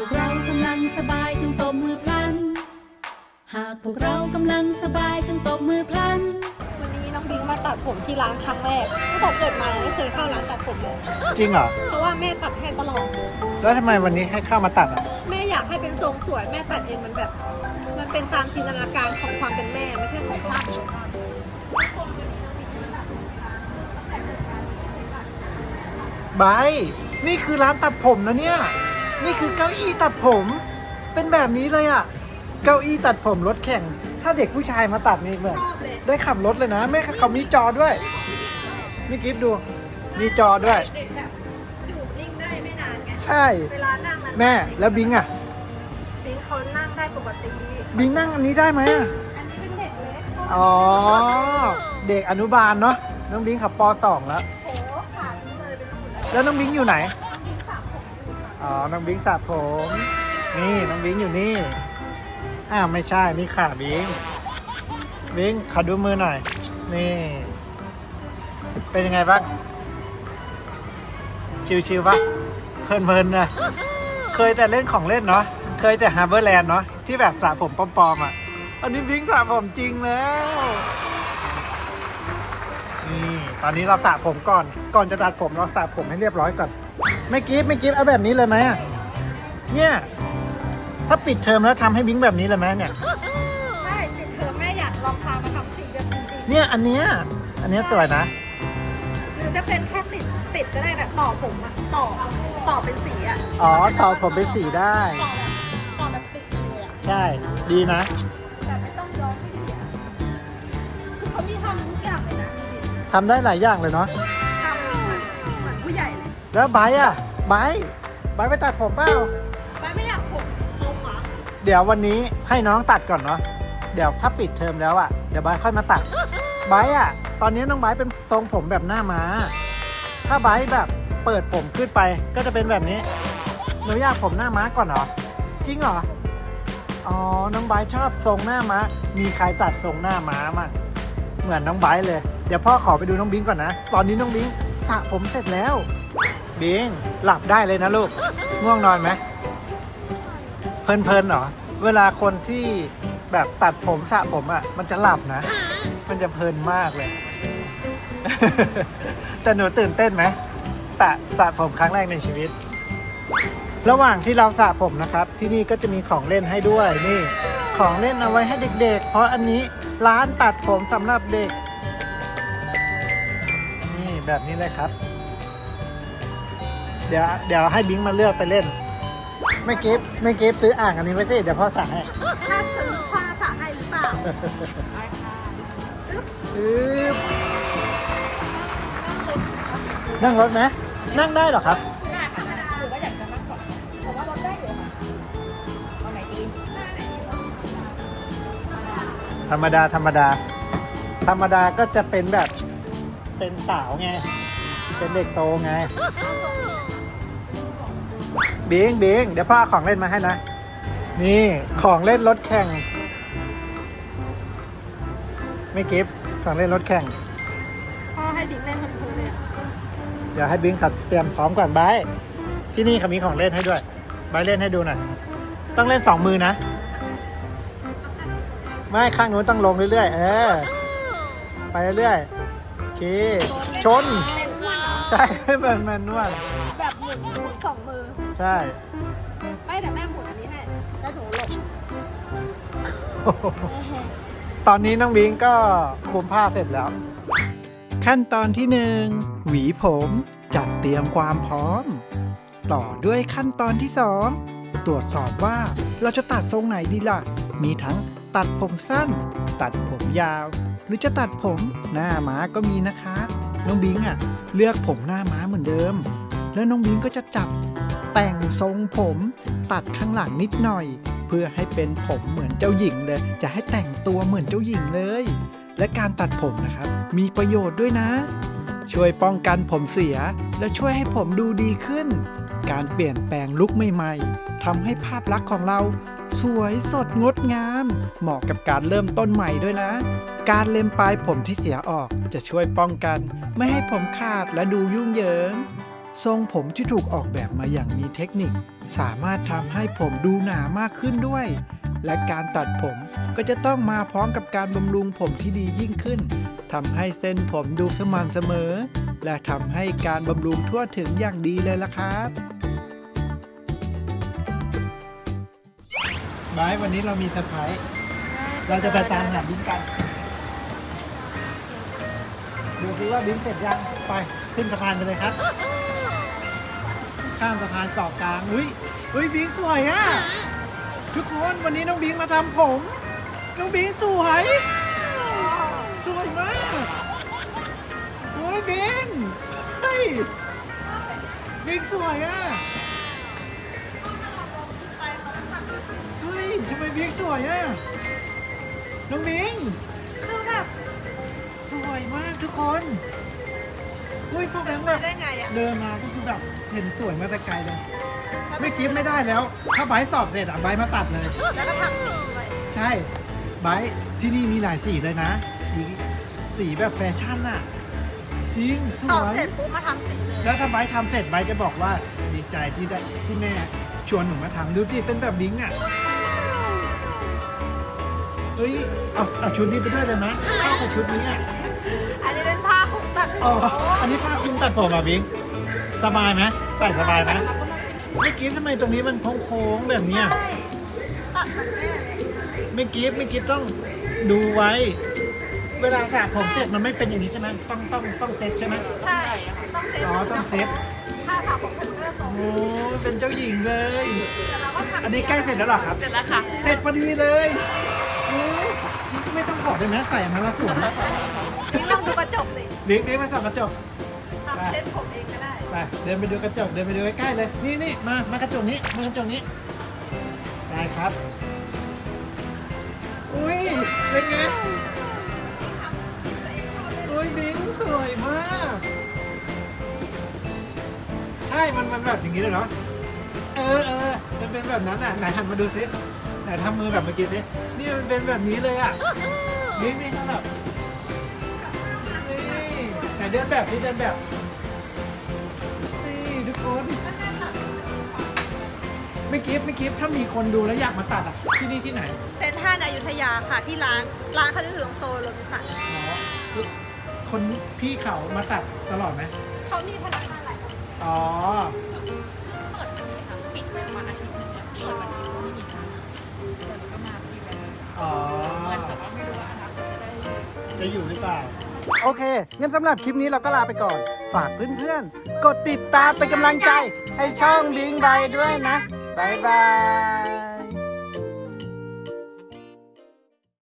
พวกเรากำลังสบายจงตบมือพลัน หากพวกเรากำลังสบายจงตบมือพลัน วันนี้น้องบิงมาตัดผมที่ร้านครั้งแรกตั้งแต่เกิดมาไม่เคยเข้าร้านตัดผมเลย จริงเหรอ เพราะว่าแม่ตัดให้ตลอด แล้วทำไมวันนี้ให้เข้ามาตัดอะ แม่อยากให้เป็นทรงสวยแม่ตัดเองมันแบบ มันเป็นตามจินตนาการของความเป็นแม่ไม่ใช่ของช่างไบร์ทนี่คือร้านตัดผมนะเนี่ย นี่คือเก้าอี้ตัดผม เป็นแบบนี้เลยอะ เก้าอี้ตัดผมรถแข่ง ถ้าเด็กผู้ชายมาตัดนี่เหมือนชอบเลยได้ขับรถเลยนะแม่เขามีจอด้วยไม่กิฟดู มีจอด้วย เด็กแบบอยู่นิ่งได้ไม่นานไงใช่ เวลานั่งนั้นแม่แล้วบิงอะ บิงเขานั่งได้ปกติ บิงนั่งอันนี้ได้ไหมอะ อันนี้เป็นเด็กเล็กอ๋อ เด็กอนุบาลเนาะน้องบิงขับป .2 แล้วโหขาดเลยเป็นหุ่นแล้วแล้วน้องบิงอยู่ไหนบิงสามผม อ๋อ น้องบิงสระผม นี่ น้องบิงอยู่นี่ อ้าว ไม่ใช่ นี่ขาบิง บิงขอดูมือหน่อย นี่ เป็นยังไงบ้าง ชิวๆปะเพลินๆนะเคยแต่เล่นของเล่นเนาะ เคยแต่ฮาร์เบอร์แลนด์เนาะ ที่แบบสระผมปลอมๆอะ อันนี้บิงสระผมจริงแล้วนี่ตอนนี้เราสระผมก่อน ก่อนจะตัดผมเราสระผมให้เรียบร้อยก่อน ไม่กิฟไม่กิฟเอาแบบนี้เลยไหมอะเนี่ย ถ้าปิดเทอมแล้วทำให้บิงแบบนี้เลยไหมเนี่ย ใช่ปิดเทอมแม่อยากลองพามาทำสีแบบจริงๆเนี่ยอันเนี้ยอันเนี้ยสวยนะหรือจะเป็นแค่ติดติดก็ได้แบบต่อผมอะต่อต่อเป็นสีอะอ๋อต่อผมเป็นสีได้ ต่อแบบต่อแบบติดเลยอะใช่ ดีนะ แบบไม่ต้องย้อมให้เสียคือเขามีทำทุกอย่างเลยนะดูดิทำได้หลายอย่างเลยเนาะทำ แล้วไบร์ทอะไบร์ทไบร์ทไปตัดผมเปล่าไม่ไม่อยากผมตรงเหรอเดี๋ยววันนี้ให้น้องตัดก่อนเนาะเดี๋ยวถ้าปิดเทอมแล้วอะเดี๋ยวไบร์ทค่อยมาตัดไบร์ทอะตอนนี้น้องไบร์ทเป็นทรงผมแบบหน้าม้า ถ้าไบร์ทแบบเปิดผมขึ้นไปก็จะเป็นแบบนี้หนูอยากผมหน้าม้าก่อนเหรอจริงเหรออ๋อน้องไบร์ทชอบทรงหน้าม้า มีใครตัดทรงหน้าม้ามั้งเหมือนน้องไบร์ทเลย เดี๋ยวพ่อขอไปดูน้องบิงก่อนนะ ตอนนี้น้องบิงสระผมเสร็จแล้ว บิงหลับได้เลยนะลูก ง่วงนอนไหม เพลินๆเหรอ เวลาคนที่แบบตัดผมสระผมอะ มันจะหลับนะ มันจะเพลินมากเลย แต่หนูตื่นเต้นไหมแต่สระผมครั้งแรกในชีวิต ระหว่างที่เราสระผมนะครับ ที่นี่ก็จะมีของเล่นให้ด้วยนี่ ของเล่นเอาไว้ให้เด็ก ๆ เพราะอันนี้ร้านตัดผมสำหรับเด็ก นี่แบบนี้เลยครับ เดี๋ยวเดี๋ยวให้บิงมาเลือกไปเล่น ไม่กิฟไม่กิฟซื้ออ่างอันนี้ไว้สิเดี๋ยวพ่อสั่งให้ถ้าสมมติพ่อสาให้หรือเปล่าปึ๊บนั่งรถไหมนั่งได้เหรอครับ ได้ค่ะหรือว่าอยากจะนั่งก่อนผมว่ารถได้อยู่ค่ะเอาไหนดีธรรมดาธรรมดา ธรรมดาก็จะเป็นแบบเป็นสาวไง เป็นเด็กโตไง บิงบิงเดี๋ยวพ่อเอาของเล่นมาให้นะ นี่ของเล่นรถแข่ง ไม่กิฟของเล่นรถแข่ง พ่อให้บิ๊กเล่นเพลินๆเลยอะเดี๋ยวให้บิงขัดเตรียมพร้อมก่อนบายที่นี่เขามีของเล่นให้ด้วยบายเล่นให้ดูหน่อยต้องเล่นสองมือนะ ไม่ข้างนู้นต้องลงเรื่อยๆเออไปเรื่อยๆโอเคชนเป็นนวดเหรอ ใช่เหมือนแมนนวล ใช่ ไม่แต่แม่หมุนอันนี้ให้แล้วหนูหลบตอนนี้น้องบิงก็คลุมผ้าเสร็จแล้ว ขั้นตอนที่หนึ่งหวีผมจัดเตรียมความพร้อม ต่อด้วยขั้นตอนที่สองตรวจสอบว่าเราจะตัดทรงไหนดีล่ะ มีทั้งตัดผมสั้น ตัดผมยาว หรือจะตัดผมหน้าม้าก็มีนะคะ น้องบิงอะ เลือกผมหน้าม้าเหมือนเดิม แล้วน้องบิงก็จะจัด แต่งทรงผมตัดข้างหลังนิดหน่อย เพื่อให้เป็นผมเหมือนเจ้าหญิงเลย จะให้แต่งตัวเหมือนเจ้าหญิงเลย และการตัดผมนะครับ มีประโยชน์ด้วยนะ ช่วยป้องกันผมเสีย และช่วยให้ผมดูดีขึ้น การเปลี่ยนแปลงลุคใหม่ๆทำให้ภาพลักษณ์ของเรา สวยสดงดงาม เหมาะกับการเริ่มต้นใหม่ด้วยนะ การเล็มปลายผมที่เสียออกจะช่วยป้องกัน ไม่ให้ผมขาดและดูยุ่งเหยิง ทรงผมที่ถูกออกแบบมาอย่างมีเทคนิค สามารถทำให้ผมดูหนามากขึ้นด้วย และการตัดผมก็จะต้องมาพร้อมกับการบำรุงผมที่ดียิ่งขึ้นทำให้เส้นผมดูสม่ำเสมอ และทำให้การบำรุงทั่วถึงอย่างดีเลยล่ะครับบายวันนี้เรามีเซอร์ไพรส์เราจะไปตามหาบิ๊กกัน ดูซิว่าบิ๊กเสร็จยัง ไป ขึ้นสะพานไปเลยครับ ข้ามสะพานเกาะกลาง อุ้ยอุ้ยบิ๊กสวยอะทุกคนวันนี้น้องบิ๊กมาทำผม น้องบิ๊กสวย สวยมากโอ้ยบิ๊กเฮ้ยบิ๊กสวยอะเฮ้ยทำไมบิ๊กสวยอะน้องบิ๊กคือแบบสวยมากทุกคน อุ้ยพวกนั้นแบบได้ไงอะ เดินมาก็คือแบบเห็นสวยมาแต่ไกลเลย ไม่กิฟไม่ได้แล้ว ถ้าไบร์ทสอบเสร็จอะไบร์ทมาตัดเลย แล้วก็ทำสีด้วยใช่ไบร์ทที่นี่มีหลายสีเลยนะ สีสีแบบแฟชั่นอะจริงสตอบวยเสร็จปุ๊บมาทำสีเลยแล้วถ้าไบร์ททำเสร็จไบร์ทจะบอกว่าดีใจที่ได้ที่แม่ชวนหนูมาทำดูสิเป็นแบบบิงอะเฮ้ยเอาเอาชุดนี้ไปด้วยเลยไหมเข้ากับชุดนี้อะ ตัดอ๋ออันนี้ผ้าคลุมตัดผมอะบิงสบายไหมใส่สบายไหมไม่กิฟทำไมตรงนี้มันโค้งๆแบบเนี้ยใช่ตัดเหมือนแม่เลยไม่กิฟไม่กิฟต้องดูไว้ เวลาสระผมเสร็จมันไม่เป็นอย่างนี้ใช่ไหมต้องต้องต้องเซ็ตใช่ไหมใช่ ต้องเซ็ตอ๋อต้องเซ็ตถ้าสระผมมันก็จะตรงโอ้เป็นเจ้าหญิงเลย แต่เราก็ทำอันนี้ใกล้เสร็จแล้วเหรอครับ เสร็จแล้วค่ะ เสร็จพอดีเลยโอ้ไม่ต้องขอดเลยนะใส่อันนั้นละสวย เด็กเด็กมาส่องกระจก ทำเซ็ตผมเองก็ได้ ไปเดินไปดูกระจกเดินไปดูใกล้ๆเลย นี่นี่มามากระจกนี้มากระจกนี้ ได้ครับ อุ้ยเป็นไงอุ้ยบิงสวยมากใช่มันมันแบบอย่างนี้เลยเหรอเออเออมันเป็นแบบนั้นอะไหนหันมาดูสิไหนทำมือแบบเมื่อกี้สินี่มันเป็นแบบนี้เลยอะนี่นี่ต้องแบบนี่ไหน เดินแบบที่เดินแบบ นี่ทุกคน ไม่กิฟไม่กิฟถ้ามีคนดูแล้วอยากมาตัดอะ ที่นี่ที่ไหนเซ็นทรัลอยุธยาค่ะที่ร้าน ร้านเขาจะอยู่ตรงโซนโรบินสันอ๋อคือคนพี่เขามาตัดตลอดไหม เขามีพนักงานหลายคนอ๋อ เปิดวันนี้ค่ะปิดไปประมาณอาทิตย์หนึงแล้วเปิดวันนี้ก็ไม่มีช่างเปิดก็มาทีแบบอ๋อแต่ว่าไม่รู้ว่าอนาคตจะได้ จะอยู่หรือเปล่า โอเค งั้นสำหรับคลิปนี้เราก็ลาไปก่อน ฝากเพื่อนๆ กดติดตามเป็นกำลังใจให้ช่องบิงบายด้วยนะบ๊ายบาย